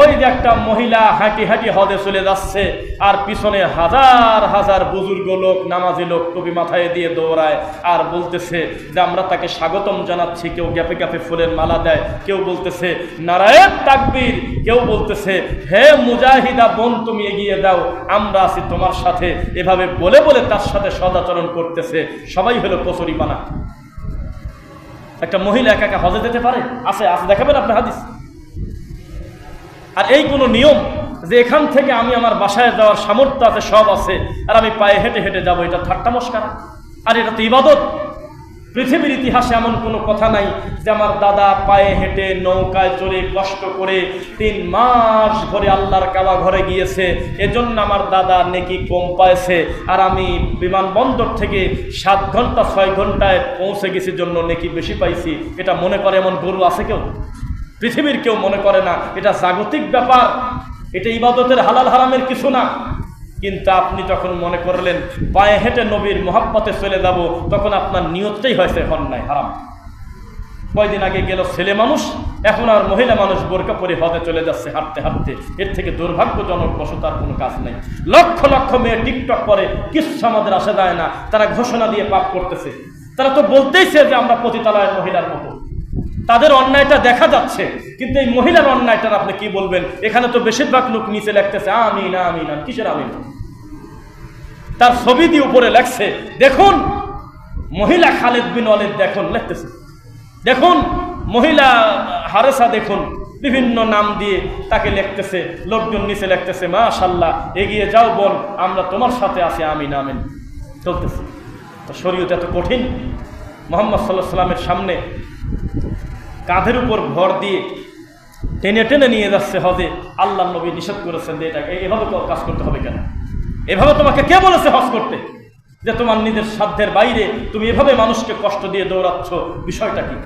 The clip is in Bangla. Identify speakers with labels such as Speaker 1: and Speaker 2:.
Speaker 1: ওই যে একটা মহিলা হাঁটি হাঁটি হদে চলে যাচ্ছে, আর পিছনে হাজার হাজার বুজুর্গ লোক, নামাজি লোক কবি মাথায় দিয়ে দৌড়ায় আর বলতেছে যে, আমরা তাকে স্বাগতম জানাচ্ছি। কেউ গ্যাপে গ্যাপে ফুলের মালা দেয়, কেউ বলতেছে, নারায়ণ তাকবীর। কেউ বলতেছে, হে মুজাহিদা বোন, তুমি এগিয়ে দাও, আমরা আছি তোমার সাথে। এভাবে বলে বলে তার সাথে সদাচরণ করতেছে। সবাই হলো কচুরি পানা একটা মহিলা একা একা হজে যেতে পারে? আছে আছে, দেখাবেন আপনি হাদিস? আর এই কোনো নিয়ম যে এখান থেকে আমি আমার বাসায় যাওয়ার সামর্থ্য আছে, সব আছে, আর আমি পায়ে হেঁটে হেঁটে যাব, এটা ঠাট্টা মস্কারা। আর এটা তো ইবাদত। পৃথিবীর ইতিহাসে এমন কোনো কথা নাই যে আমার দাদা পায়ে হেঁটে নৌকায় চড়ে কষ্ট করে তিন মাস ধরে আল্লাহর কাবা ঘরে গিয়েছে। এজন্য আমার দাদা নেকি কম পাইছে। আর আমি বিমানবন্দর থেকে সাত ঘণ্টা, ছয় ঘন্টায় পৌঁছে গেছি, জন্য নেকি বেশি পাইছি। এটা মনে করে এমন গরু আছে কেউ? পৃথিবীর কেউ মনে করে না, এটা জাগতিক ব্যাপার, এটা ইবাদতের হালাল হারামের কিছু না। কিন্তু আপনি যখন মনে করলেন, পায়ে হেঁটে নবীর মোহাব্বতে চলে যাব, তখন আপনার নিয়তটাই হয়েছে অন্যায়, হারাম। কয়দিন আগে গেল ছেলে মানুষ, এখন আর মহিলা মানুষ বোরকা পরে হদে চলে যাচ্ছে, হাঁটতে হাঁটতে। এর থেকে দুর্ভাগ্যজনক বসতার কোনো কাজ নেই। লক্ষ লক্ষ মেয়ে টিকটক করে, কিচ্ছু আমাদের আসে যায় না, তারা ঘোষণা দিয়ে পাপ করতেছে। তারা তো বলতেইছে যে আমরা পতিতালয়ের মহিলার মতো। তাদের অন্যায়টা দেখা যাচ্ছে, কিন্তু এই মহিলার অন্যায়টার আপনি কি বলবেন? এখানে তো বেশিরভাগ লোক নিচে লেখতেছে আমি না আমি কিসের আমি তার ছবি দিয়ে উপরে লেখছে, দেখুন, মহিলা খালেদ বিন অলিদ দেখুন, লিখতেছে। দেখুন, মহিলা হারেসা দেখুন, বিভিন্ন নাম দিয়ে তাকে লিখতেছে, লোকজন নিচে লিখতেছে মাশাল্লাহ এগিয়ে যাও বল, আমরা তোমার সাথে আছি আমি না আমিন। চলতেছে। শরীয়ত এত কঠিন। মোহাম্মদ সাল্লাহ সাল্লামের সামনে কাঁধের উপর ভর দিয়ে টেনে টেনে নিয়ে যাচ্ছে হজে। আল্লাহ নবী নিষেধ করেছেন যে এটাকে। এভাবে কাজ করতে হবে কেন? এভাবে তোমাকে কে বলেছে হজ করতে? যে তোমার নিজের সাধ্যের বাইরে তুমি এভাবে মানুষকে কষ্ট দিয়ে দৌড়াচ্ছ, বিষয়টা কি?